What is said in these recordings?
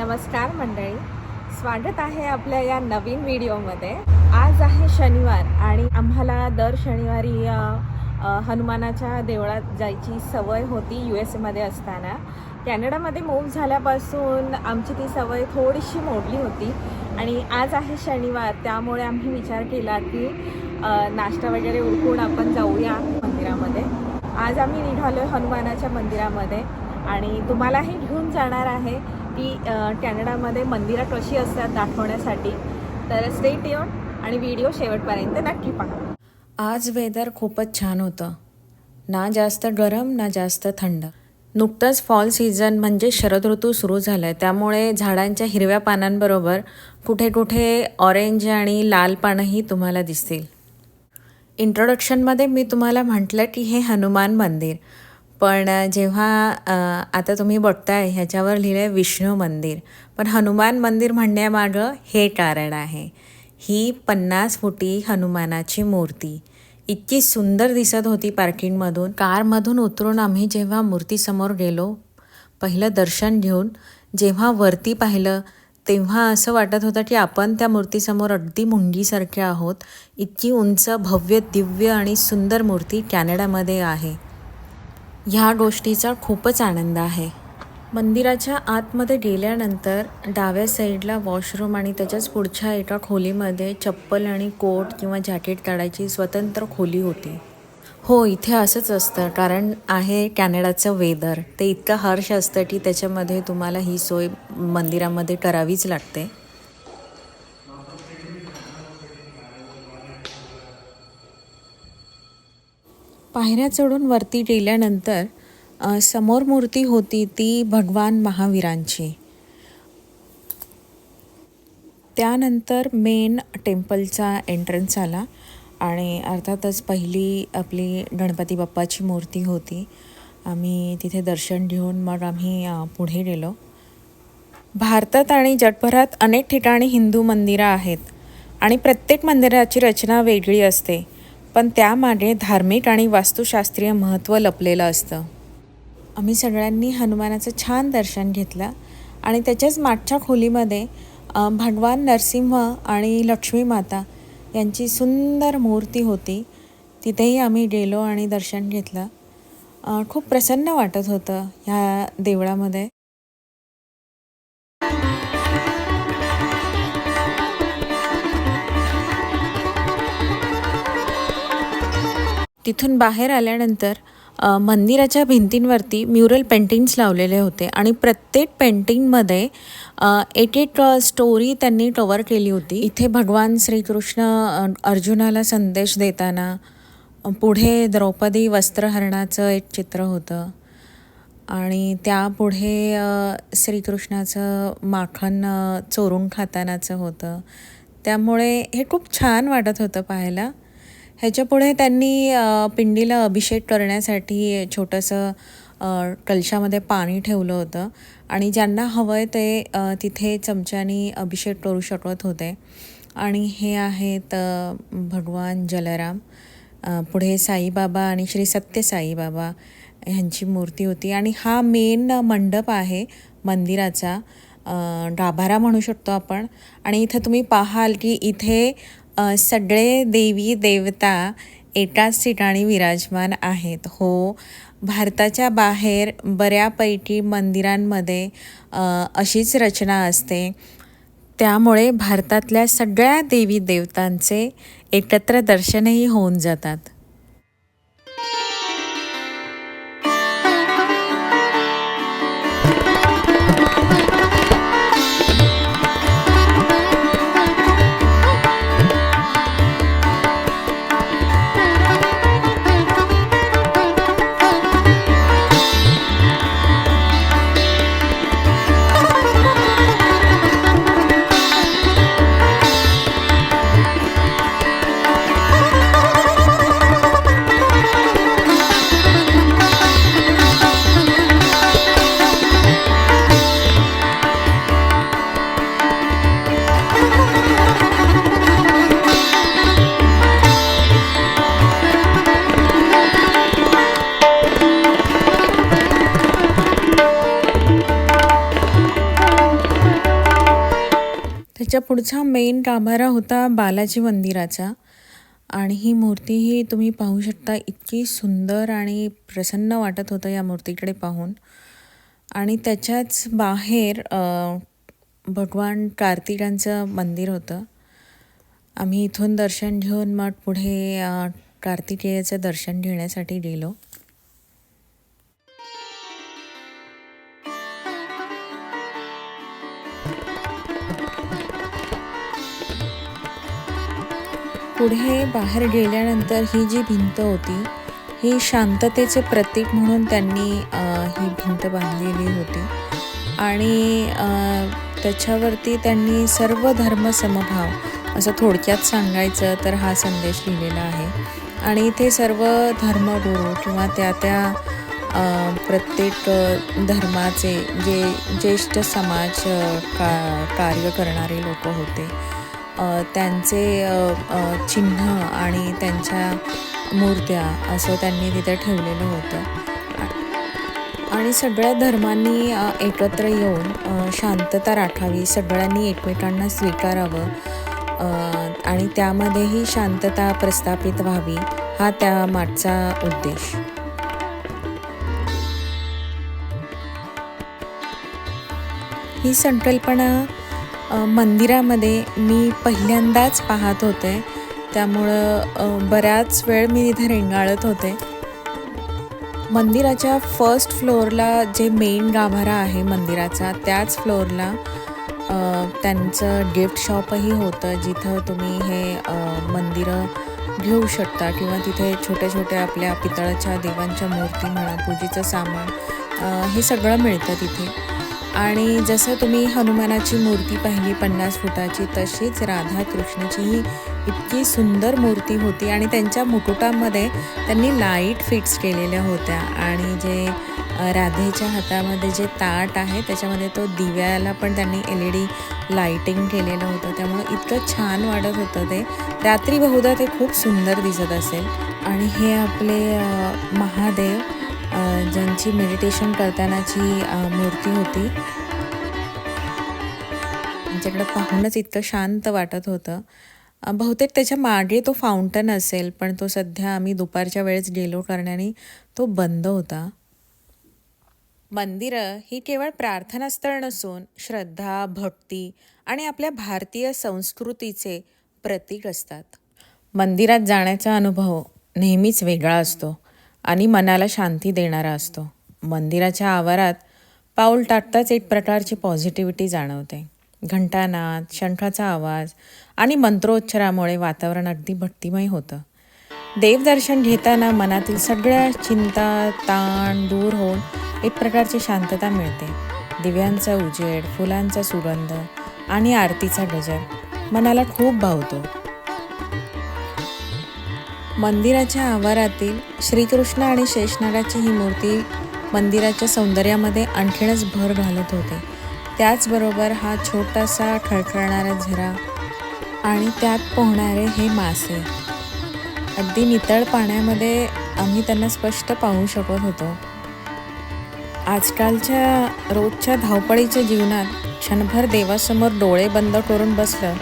नमस्कार मंडळी. स्वागत आहे आपल्या या नवीन व्हिडिओमध्ये. आज आहे शनिवार आणि आम्हाला दर शनिवारी हनुमानाच्या देवळात जायची सवय होती यू एस एमध्ये असताना. कॅनडामध्ये मूव्ह झाल्यापासून आमची ती सवय थोडीशी मोडली होती आणि आज आहे शनिवार. त्यामुळे आम्ही विचार केला की नाश्ता वगैरे उरकून आपण जाऊया मंदिरामध्ये. आज आम्ही निघालो हनुमानाच्या मंदिरामध्ये आणि तुम्हालाही घेऊन जाणार आहे. की कॅनडामध्ये मंदिरं कशी असतात दाखवण्यासाठी तर स्टेट येऊन आणि व्हिडिओ शेवटपर्यंत नक्की पहा. आज वेदर खूपच छान होतं. ना जास्त गरम ना जास्त थंड. नुकतंच फॉल सीझन म्हणजे शरद ऋतू सुरू झाला आहे त्यामुळे झाडांच्या हिरव्या पानांबरोबर कुठे कुठे ऑरेंज आणि लाल पानंही तुम्हाला दिसतील. इंट्रोडक्शनमध्ये मी तुम्हाला म्हटलं की हे हनुमान मंदिर. पण जेव्हा आता तुम्ही बघताय ह्याच्यावर लिहिलं आहे विष्णू मंदिर. पण हनुमान मंदिर म्हणण्यामागं हे कारण आहे. ही पन्नास फुटी हनुमानाची मूर्ती. इतकी सुंदर दिसत होती पार्किंगमधून कारमधून उतरून आम्ही जेव्हा मूर्तीसमोर गेलो पहिलं दर्शन घेऊन जेव्हा वरती पाहिलं तेव्हा असं वाटत होतं की आपण त्या मूर्तीसमोर अगदी मुंगीसारखे आहोत. इतकी उंच भव्य दिव्य आणि सुंदर मूर्ती कॅनडामध्ये आहे. ह्या गोष्टीचा खूपच आनंद आहे. मंदिराच्या आतमध्ये गेल्यानंतर डाव्या साईडला वॉशरूम आणि त्याच्याच पुढच्या एका खोलीमध्ये चप्पल आणि कोट किंवा जॅकेट काढायची स्वतंत्र खोली होती. हो इथे असंच असतं कारण आहे कॅनडाचं वेदर. ते इतकं हर्ष असतं की त्याच्यामध्ये तुम्हाला ही सोय मंदिरामध्ये करावीच लागते. पायऱ्या चढून वरती गेल्यानंतर समोर मूर्ती होती ती भगवान महावीरांची. त्यानंतर मेन टेम्पलचा एंट्रन्स आला आणि अर्थातच पहिली आपली गणपती बाप्पाची मूर्ती होती. आम्ही तिथे दर्शन घेऊन मग आम्ही पुढे गेलो. भारतात आणि जगभरात अनेक ठिकाणी हिंदू मंदिरं आहेत आणि प्रत्येक मंदिराची रचना वेगळी असते. पण त्यामागे धार्मिक आणि वास्तुशास्त्रीय महत्त्व लपलेलं असतं. आम्ही सगळ्यांनी हनुमानाचं छान दर्शन घेतलं आणि त्याच्याच मागच्या खोलीमध्ये भगवान नरसिंह आणि लक्ष्मी माता यांची सुंदर मूर्ती होती. तिथेही आम्ही गेलो आणि दर्शन घेतलं. खूप प्रसन्न वाटत होतं ह्या देवळामध्ये. तिथून बाहेर आल्यानंतर मंदिराच्या भिंतींवरती म्युरल पेंटिंग्स लावलेले होते आणि प्रत्येक पेंटिंगमध्ये एक एक स्टोरी त्यांनी कवर केली होती. इथे भगवान श्रीकृष्ण अर्जुनाला संदेश देताना पुढे द्रौपदी वस्त्रहरणाचं एक चित्र होतं. आणि त्यापुढे श्रीकृष्णाचं माखन चोरून खातानाचं होतं. त्यामुळे हे खूप छान वाटत होतं पाहायला. ह्याच्यापुढे त्यांनी पिंडीला अभिषेक करण्यासाठी छोटंसं कलशामध्ये पाणी ठेवलं होतं. आणि ज्यांना हवं आहे ते तिथे चमच्यानी अभिषेक करू शकत होते. आणि हे आहेत भगवान जलराम. पुढे साईबाबा आणि श्री सत्य साईबाबा ह्यांची मूर्ती होती. आणि हा मेन मंडप आहे मंदिराचा. गाभारा म्हणू शकतो आपण. आणि इथं तुम्ही पाहाल की इथे सगळे देवी देवता एकाच ठिकाणी विराजमान आहेत. हो भारताच्या बाहेर बऱ्यापैकी मंदिरांमध्ये अशीच रचना असते. त्यामुळे भारतातल्या सगळ्या देवी देवतांचे एकत्र दर्शनही होऊन जातात. त्याच्या पुढचा मेन गाभारा होता बालाजी मंदिराचा. आणि ही मूर्ती ही तुम्ही पाहू शकता इतकी सुंदर आणि प्रसन्न वाटत होतं या मूर्तीकडे पाहून. आणि त्याच्याच बाहेर भगवान कार्तिकांचं मंदिर होतं. आम्ही इथून दर्शन घेऊन मग पुढे कार्तिकेयाचं दर्शन घेण्यासाठी गेलो. पुढे बाहेर गेल्यानंतर ही जी भिंत होती ही शांततेचे प्रतीक म्हणून त्यांनी ही भिंत बांधलेली होती. आणि त्याच्यावरती त्यांनी सर्व धर्म समभाव असं थोडक्यात सांगायचं तर हा संदेश लिहिलेला आहे. आणि इथे सर्व धर्मगुरू किंवा त्या त्या प्रत्येक धर्माचे जे ज्येष्ठ समाज का कार्य करणारे लोक होते त्यांचे चिन्ह आणि त्यांच्या मूर्त्या असं त्यांनी तिथे ठेवलेलं होतं. आणि सगळ्या धर्मांनी एकत्र येऊन शांतता राखावी सगळ्यांनी एकमेकांना स्वीकारावं आणि त्यामध्येही शांतता प्रस्थापित व्हावी हा त्या मागचा उद्देश. ही संकल्पना मंदिरामध्ये मी पहिल्यांदाच पाहत होते. त्यामुळं बऱ्याच वेळ मी तिथे रेंगाळत होते. मंदिराच्या फर्स्ट फ्लोअरला जे मेन गाभारा आहे मंदिराचा त्याच फ्लोअरला त्यांचं गिफ्ट शॉपही होतं जिथं तुम्ही हे मंदिरं घेऊ शकता किंवा तिथे छोट्या छोट्या आपल्या पितळाच्या देवांच्या मूर्ती म्हणा पूजेचं सामान हे सगळं मिळतं तिथे. आणि जसं तुम्ही हनुमानाची मूर्ती पाहिली पन्नास फुटाची तशीच राधा कृष्णाचीही इतकी सुंदर मूर्ती होती आणि त्यांच्या मुकुटामध्ये त्यांनी लाइट फिक्स केलेल्या होत्या. आणि जे राधेच्या हातामध्ये जे ताट आहे त्याच्यामध्ये तो दिव्याला पण त्यांनी एल ई डी लाईटिंग केलेलं होतं. त्यामुळं इतकं छान वाटत होतं ते. रात्री बहुधा ते खूप सुंदर दिसत असेल. आणि हे आपले महादेव ज्यांची मेडिटेशन करतानाची मूर्ती होती. त्यांच्याकडे पाहूनच इतकं शांत वाटत होतं. बहुतेक त्याच्यामागे तो फाउंटन असेल पण तो सध्या आम्ही दुपारच्या वेळेस गेलो करण्याने तो बंद होता. मंदिरं ही केवळ प्रार्थनास्थळ नसून श्रद्धा भक्ती आणि आपल्या भारतीय संस्कृतीचे प्रतीक असतात. मंदिरात जाण्याचा अनुभव नेहमीच वेगळा असतो. आणि मनाला शांती देणारा असतो. मंदिराच्या आवारात पाऊल टाकताच एक प्रकारची पॉझिटिव्हिटी जाणवते. घंटानाद शंखाचा आवाज आणि मंत्रोच्चारामुळे वातावरण अगदी भक्तिमय होतं. देवदर्शन घेताना मनातील सगळ्या चिंता ताण दूर होऊन एक प्रकारची शांतता मिळते. दिव्यांचा उजेड फुलांचा सुगंध आणि आरतीचा गजर मनाला खूप भावतो. मंदिराच्या आवारातील श्रीकृष्ण आणि शेषनागाची ही मूर्ती मंदिराच्या सौंदर्यामध्ये आणखीनच भर घालत होते. त्याचबरोबर हा छोटासा ठळखळणारा झरा आणि त्यात पोहणारे हे मासे. अगदी नितळ पाण्यामध्ये आम्ही त्यांना स्पष्ट पाहू शकत होतो. आजकालच्या रोजच्या धावपळीच्या जीवनात क्षणभर देवासमोर डोळे बंद करून बसलं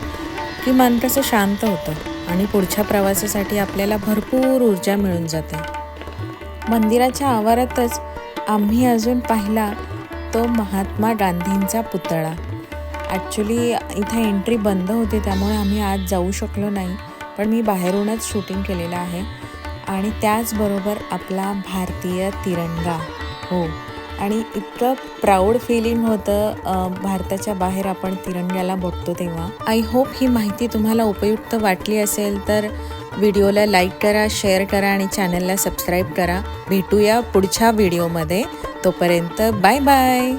की मन कसं शांत होतं आणि पुढच्या प्रवासासाठी आपल्याला भरपूर ऊर्जा मिळून जाते. मंदिराच्या आवारातच आम्ही अजून पाहिला तो महात्मा गांधींचा पुतळा. ॲक्च्युली इथे एंट्री बंद होती त्यामुळे आम्ही आज जाऊ शकलो नाही पण मी बाहेरूनच शूटिंग केलेलं आहे. आणि त्याचबरोबर आपला भारतीय तिरंगा. हो. आणि इतकं प्राऊड फिलिंग होतं भारताच्या बाहेर आपण तिरंग्याला बघतो तेव्हा. आय होप ही माहिती तुम्हाला उपयुक्त वाटली असेल तर व्हिडिओला लाईक करा शेअर करा आणि चॅनलला सबस्क्राईब करा. भेटूया पुढच्या व्हिडिओमध्ये तोपर्यंत बाय बाय